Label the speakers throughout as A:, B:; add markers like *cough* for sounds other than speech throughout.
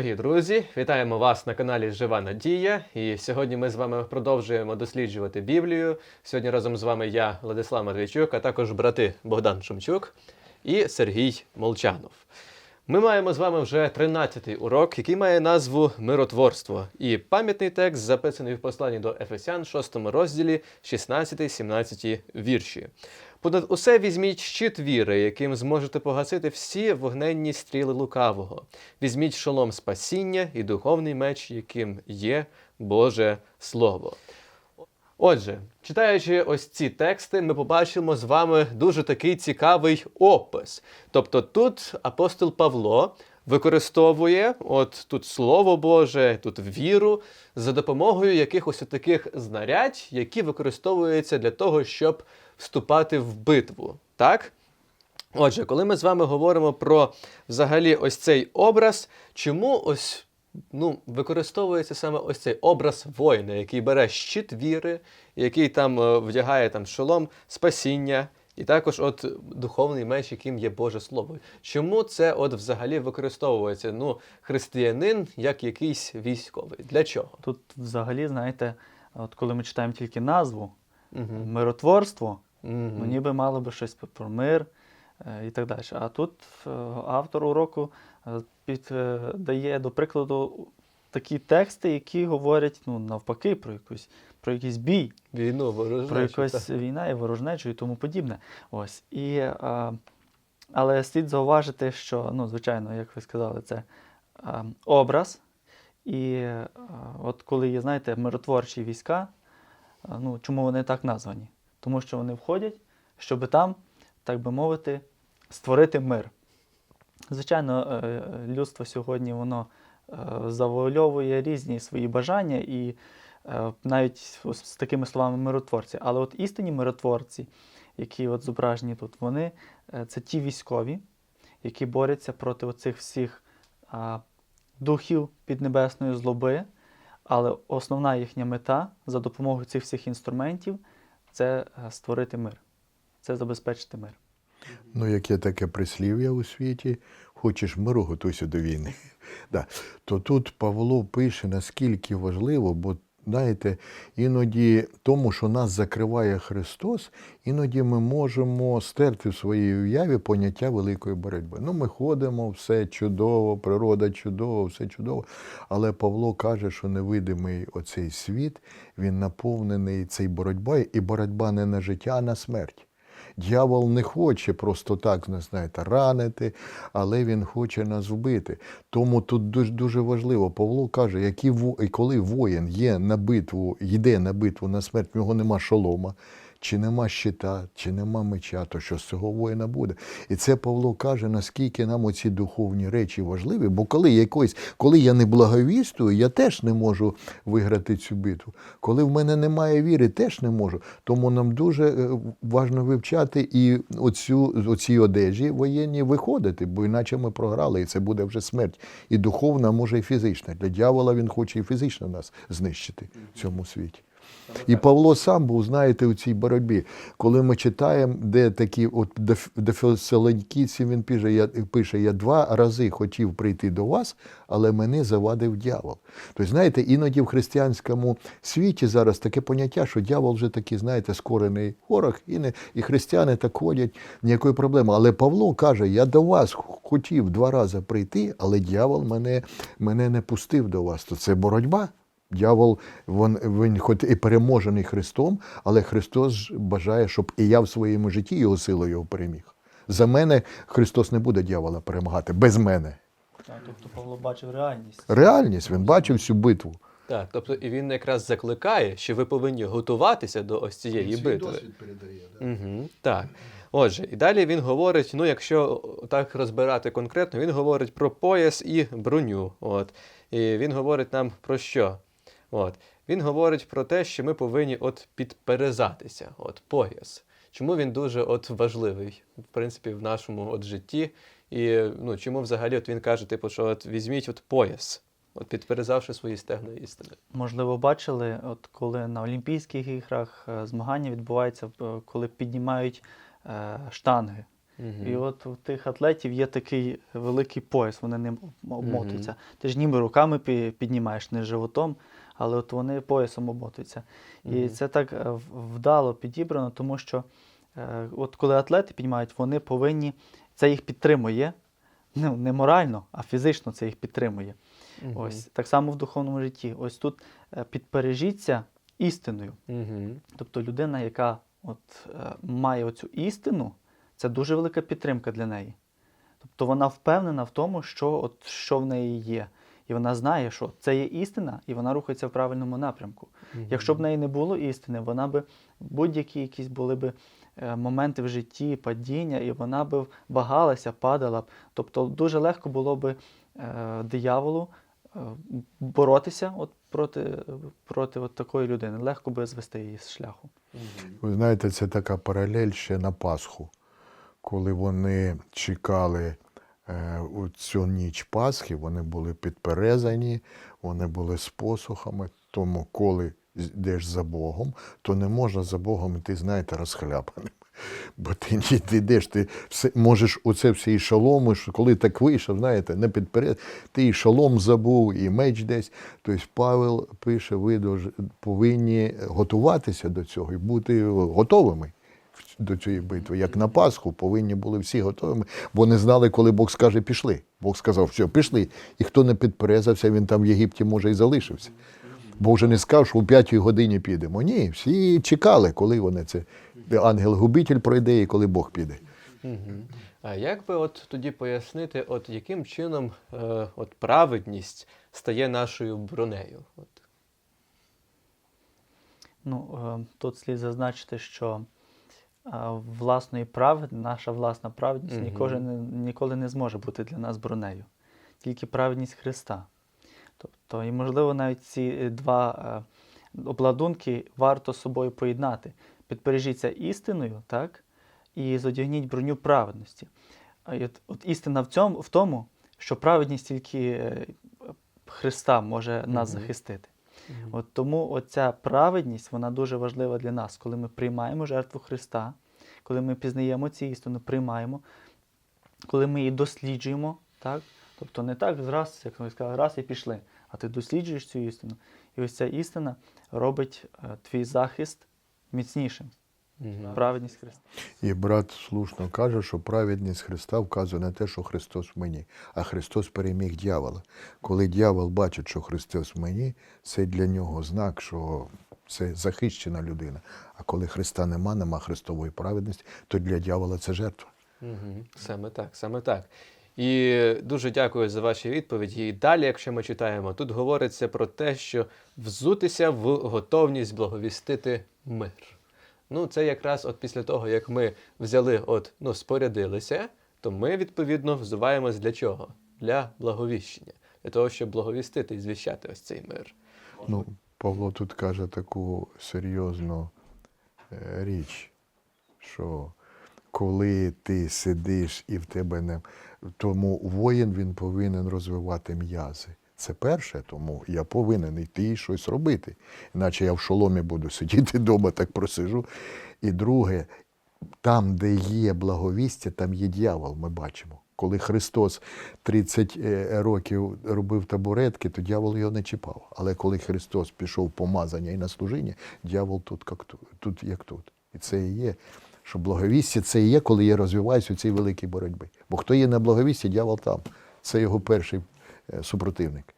A: Дорогі друзі, вітаємо вас на каналі Жива Надія. І сьогодні ми з вами продовжуємо досліджувати Біблію. Сьогодні разом з вами я, Владислав Матвійчук, а також брати Богдан Шумчук і Сергій Молчанов. Ми маємо з вами вже 13-й урок, який має назву Миротворство. І пам'ятний текст записаний в посланні до Ефесян, 6 розділі, 16-17 вірші. Понад усе візьміть щит віри, яким зможете погасити всі вогненні стріли лукавого. Візьміть шолом спасіння і духовний меч, яким є Боже Слово. Отже, читаючи ось ці тексти, ми побачимо з вами дуже такий цікавий опис. Тобто тут апостол Павло використовує от тут Слово Боже, тут віру за допомогою якихось таких знарядь, які використовуються для того, щоб вступати в битву. Так? Отже, коли ми з вами говоримо про взагалі ось цей образ, чому ось ну, використовується саме ось цей образ воїна, який бере щит віри, який там е, вдягає там шолом спасіння, і також от духовний меч, яким є Боже Слово. Чому це от взагалі використовується? Ну, християнин як якийсь військовий? Для чого?
B: Тут взагалі, знаєте, от коли ми читаємо тільки назву
A: Угу.
B: миротворство,
A: Угу.
B: ну ніби мало би щось про мир е, і так далі. А тут е, автор уроку е, під, е, до прикладу, такі тексти, які говорять ну, навпаки про якусь, про якийсь бій,
A: Війну ворожнечу.
B: про якусь
A: так.
B: війна і ворожнечу і тому подібне. Ось. І, е, але слід зауважити, що, ну, звичайно, як ви сказали, це е, образ. І е, от коли є, знаєте, миротворчі війська, е, ну, чому вони так названі? Тому що вони входять, щоб там, так би мовити, створити мир. Звичайно, е, людство сьогодні воно е, завуальовує різні свої бажання і е, навіть з такими словами миротворці. Але от істинні миротворці, які от зображені тут, вони це ті військові, які борються проти оцих всіх духів піднебесної злоби. Але основна їхня мета за допомогою цих всіх інструментів це створити мир, це забезпечити мир.
C: Ну, як є таке прислів'я у світі, хочеш миру, готуйся до війни. *laughs* да. То тут Павло пише, наскільки важливо, бо знаєте, іноді тому, що нас закриває Христос, іноді ми можемо стерти в своїй уяві поняття великої боротьби. Ну, ми ходимо, все чудово, природа чудова, все чудово. Але Павло каже, що невидимий оцей світ, він наповнений цей боротьбою, і боротьба не на життя, а на смерть. Дьявол не хоче просто так, не знаєте, ранити, але він хоче нас вбити. Тому тут дуже, дуже важливо. Павло каже, які, коли воїн є на битву, йде на битву на смерть, в нього нема шолома, чи нема щита, чи нема меча, то що з цього воїна буде? І це Павло каже, наскільки нам оці духовні речі важливі, бо коли якось, коли я не благовістую, я теж не можу виграти цю битву. Коли в мене немає віри, теж не можу. Тому нам дуже е, важливо вивчати і оцю, оці одежі воєнні виходити, бо іначе ми програли, і це буде вже смерть. І духовна, може, і фізична. Для дьявола він хоче і фізично нас знищити в цьому світі. І Павло сам був, знаєте, у цій боротьбі. Коли ми читаємо, де такі, от до, він пише я, пише, я два рази хотів прийти до вас, але мене завадив дьявол. Тобто, знаєте, іноді в християнському світі зараз таке поняття, що дьявол вже такий, знаєте, скорений ворог, і, не, і християни так ходять, ніякої проблеми. Але Павло каже, я до вас хотів два рази прийти, але дьявол мене, мене не пустив до вас. То це боротьба. Дьявол, він, він хоч і переможений Христом, але Христос ж бажає, щоб і я в своєму житті його силою його переміг. За мене Христос не буде дьявола перемагати, без мене.
B: Тобто Павло бачив реальність.
C: Реальність, він бачив всю битву.
A: Так, тобто і він якраз закликає, що ви повинні готуватися до ось цієї битви.
C: передає.
A: Угу, так. Отже, і далі він говорить: ну, якщо так розбирати конкретно, він говорить про пояс і броню. От. І він говорить нам про що? От. Він говорить про те, що ми повинні от підперезатися, от пояс. Чому він дуже от важливий, в принципі, в нашому от житті. І ну, чому взагалі от він каже, типу, що от візьміть от пояс, от підперезавши свої стегна істини.
B: Можливо, бачили, от коли на Олімпійських іграх е, змагання відбуваються, е, коли піднімають е, штанги. І от у тих атлетів є такий великий пояс, вони ним обмотуються. Ти ж ніби руками піднімаєш, не животом, але от вони поясом обмотуються. І це так е, вдало підібрано, тому що е, от коли атлети піднімають, вони повинні, це їх підтримує. Ну, не морально, а фізично це їх підтримує. Ось так само в духовному житті. Ось тут е, підпережіться істиною.
A: Угу.
B: Тобто людина, яка от, має оцю істину, це дуже велика підтримка для неї. Тобто вона впевнена в тому, що, от, що в неї є. І вона знає, що це є істина, і вона рухається в правильному напрямку. Якщо б в неї не було істини, вона би будь-які якісь були б е, моменти в житті, падіння, і вона би вагалася, падала б. Тобто дуже легко було б е, дияволу е, боротися от проти, проти от такої людини. Легко би звести її з шляху.
C: Ви знаєте, це така паралель ще на Пасху, коли вони чекали у цю ніч Пасхи, вони були підперезані, вони були з посухами. Тому, коли йдеш за Богом, то не можна за Богом йти, знаєте, розхляпаним. *laughs* Бо ти ти йдеш, ти все, можеш оце всі і шоломи, що коли так вийшов, знаєте, не підперед, ти і шолом забув, і меч десь. Тобто Павел пише, ви повинні готуватися до цього і бути готовими до цієї битви. Як на Пасху повинні були всі готовими, бо не знали, коли Бог скаже, пішли. Бог сказав, все, пішли. І хто не підперезався, він там в Єгипті, може, і залишився. Бог же не сказав, що о п'ятій годині підемо. Ні, всі чекали, коли вони це ангел-губитель пройде і коли Бог піде.
A: Угу. А як би от тоді пояснити, от яким чином е, от праведність стає нашою бронею? От.
B: Ну, е, тут слід зазначити, що власної правди, наша власна праведність
A: Мгм.
B: ніколи, не, ніколи не зможе бути для нас бронею. Тільки праведність Христа. Тобто, і можливо, навіть ці е, два е, обладунки варто з собою поєднати. Підпережіться істиною, так? І зодягніть броню праведності. І от, от істина в, цьому, в тому, що праведність тільки е, Христа може нас
A: Мгм.
B: захистити. От тому оця праведність вона дуже важлива для нас, коли ми приймаємо жертву Христа, коли ми пізнаємо цю істину, приймаємо, коли ми її досліджуємо, так? Тобто не так раз, як ми сказали, раз і пішли, а ти досліджуєш цю істину. І ось ця істина робить е, твій захист міцнішим.
A: Мгм.
B: Праведність Христа.
C: І брат слушно каже, що праведність Христа вказує на те, що Христос в мені, а Христос переміг дьявола. Коли дьявол бачить, що Христос в мені, це для нього знак, що це захищена людина. А коли Христа нема, нема Христової праведності, то для дьявола це жертва.
A: Угу. Саме так, саме так. І дуже дякую за ваші відповіді. І далі, якщо ми читаємо, тут говориться про те, що взутися в готовність благовістити мир. Ну, це якраз от після того, як ми взяли, от, ну, спорядилися, то ми, відповідно, взуваємось для чого? Для благовіщення, для того, щоб благовістити і звіщати ось цей мир.
C: Ну, Павло тут каже таку серйозну е, річ, що коли ти сидиш і в тебе не. Тому воїн він повинен розвивати м'язи. Це перше, тому я повинен йти і щось робити. Іначе я в шоломі буду *laughs* сидіти вдома, так просижу. І друге, там, де є благовістя, там є дьявол, ми бачимо. Коли Христос 30 е, років робив табуретки, то дьявол його не чіпав. Але коли Христос пішов помазання і на служіння, дьявол тут як тут, тут як тут. І це і є. Що благовістя це і є, коли я розвиваюся у цій великій боротьбі. Бо хто є на благовісті, дьявол там. Це його перший супротивник.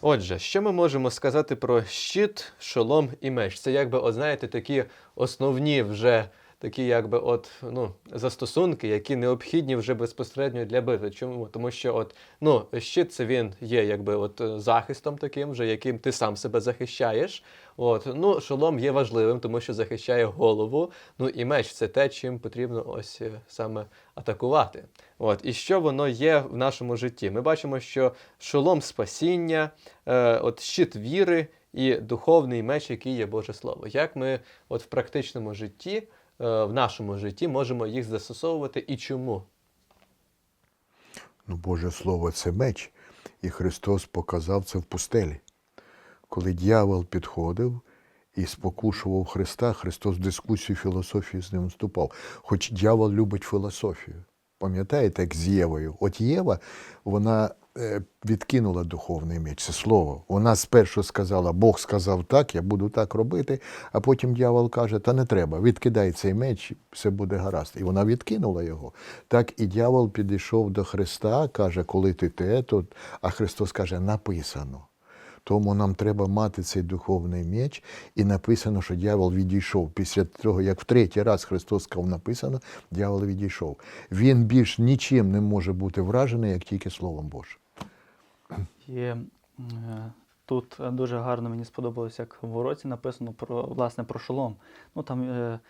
A: Отже, що ми можемо сказати про щит, шолом і меч? Це якби, от знаєте, такі основні вже такі, якби от ну застосунки, які необхідні вже безпосередньо для битви. Чому? Тому що от ну щит це він є якби от е, захистом таким, вже яким ти сам себе захищаєш. От ну шолом є важливим, тому що захищає голову. Ну і меч це те, чим потрібно ось е, саме атакувати. От і що воно є в нашому житті? Ми бачимо, що шолом спасіння, е, от щит віри і духовний меч, який є Боже Слово. Як ми от в практичному житті, в нашому житті можемо їх застосовувати і чому?
C: Ну, Боже Слово це меч. І Христос показав це в пустелі. Коли дьявол підходив і спокушував Христа, Христос в дискусію філософію з ним вступав. Хоч дьявол любить філософію. Пам'ятаєте, як з Євою? От Єва, вона е, відкинула духовний меч, це слово. Вона спершу сказала, Бог сказав так, я буду так робити, а потім дьявол каже, та не треба, відкидай цей меч, все буде гаразд. І вона відкинула його. Так і дьявол підійшов до Христа, каже, коли ти те, то... а Христос каже, написано. Тому нам треба мати цей духовний меч, і написано, що дьявол відійшов. Після того, як в третій раз Христос сказав написано, дьявол відійшов. Він більш нічим не може бути вражений, як тільки Словом Божим.
B: І е, тут дуже гарно мені сподобалося, як в уроці написано про власне про шолом. Ну там е,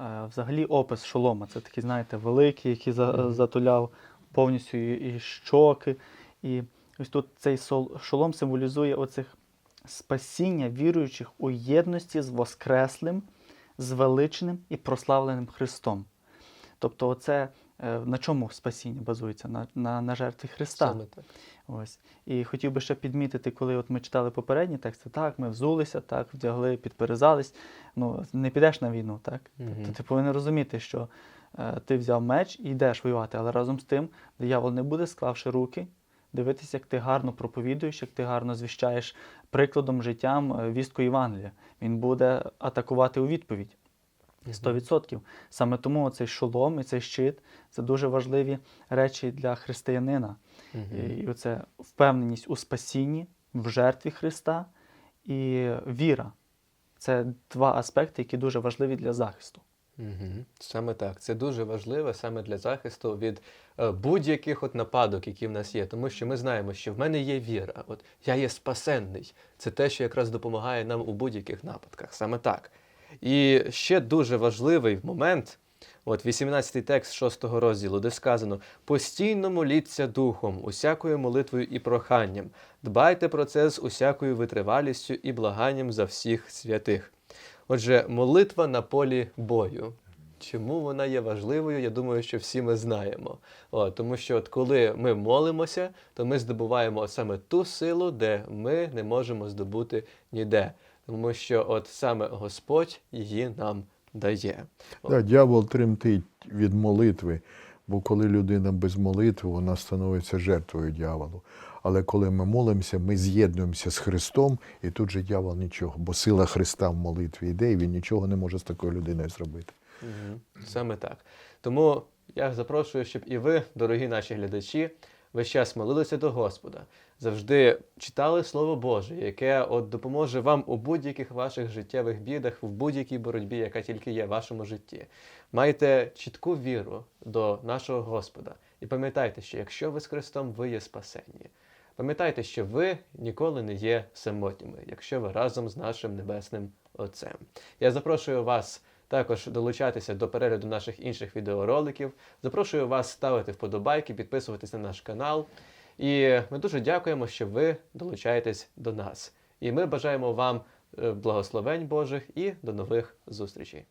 B: е, взагалі опис шолома. Це такий, знаєте, великий, який за, затуляв повністю і, і щоки. І ось тут цей шолом символізує оцих спасіння віруючих у єдності з Воскреслим, звеличеним і прославленим Христом. Тобто, оце е, на чому спасіння базується? На, на, на жертві Христа.
A: Саме так.
B: Ось. І хотів би ще підмітити, коли от ми читали попередні тексти, так, ми взулися, так, вдягли, підперезались. Ну, не підеш на війну, так?
A: Мгм.
B: Тобто ти повинен розуміти, що е, ти взяв меч і йдеш воювати, але разом з тим диявол не буде, склавши руки, дивитися, як ти гарно проповідуєш, як ти гарно звіщаєш прикладом, життям е, вістку Євангелія. Він буде атакувати у відповідь. 100%. Саме тому цей шолом і цей щит це дуже важливі речі для християнина. І оце впевненість у спасінні, в жертві Христа і віра. Це два аспекти, які дуже важливі для захисту.
A: Мгм. Саме так. Це дуже важливо саме для захисту від е, будь-яких от нападок, які в нас є. Тому що ми знаємо, що в мене є віра, от я є спасенний. Це те, що якраз допомагає нам у будь-яких нападках. Саме так. І ще дуже важливий момент. От 18 текст 6 розділу, де сказано: постійно моліться духом, усякою молитвою і проханням. Дбайте про це з усякою витривалістю і благанням за всіх святих. Отже, молитва на полі бою. Чому вона є важливою, я думаю, що всі ми знаємо. О, тому що от коли ми молимося, то ми здобуваємо саме ту силу, де ми не можемо здобути ніде. Тому що от саме Господь її нам дає.
C: Да, дьявол тремтить від молитви, бо коли людина без молитви, вона становиться жертвою дьяволу. Але коли ми молимося, ми з'єднуємося з Христом, і тут же дьявол нічого, бо сила Христа в молитві йде, і він нічого не може з такою людиною зробити.
A: Мгм. Саме так. Тому я запрошую, щоб і ви, дорогі наші глядачі, весь час молилися до Господа, завжди читали Слово Боже, яке от допоможе вам у будь-яких ваших життєвих бідах, в будь-якій боротьбі, яка тільки є в вашому житті. Майте чітку віру до нашого Господа. І пам'ятайте, що якщо ви з Христом, ви є спасенні. Пам'ятайте, що ви ніколи не є самотніми, якщо ви разом з нашим небесним Отцем. Я запрошую вас також долучатися до перегляду наших інших відеороликів. Запрошую вас ставити вподобайки, підписуватись на наш канал. І ми дуже дякуємо, що ви долучаєтесь до нас. І ми бажаємо вам е, благословень Божих і до нових зустрічей.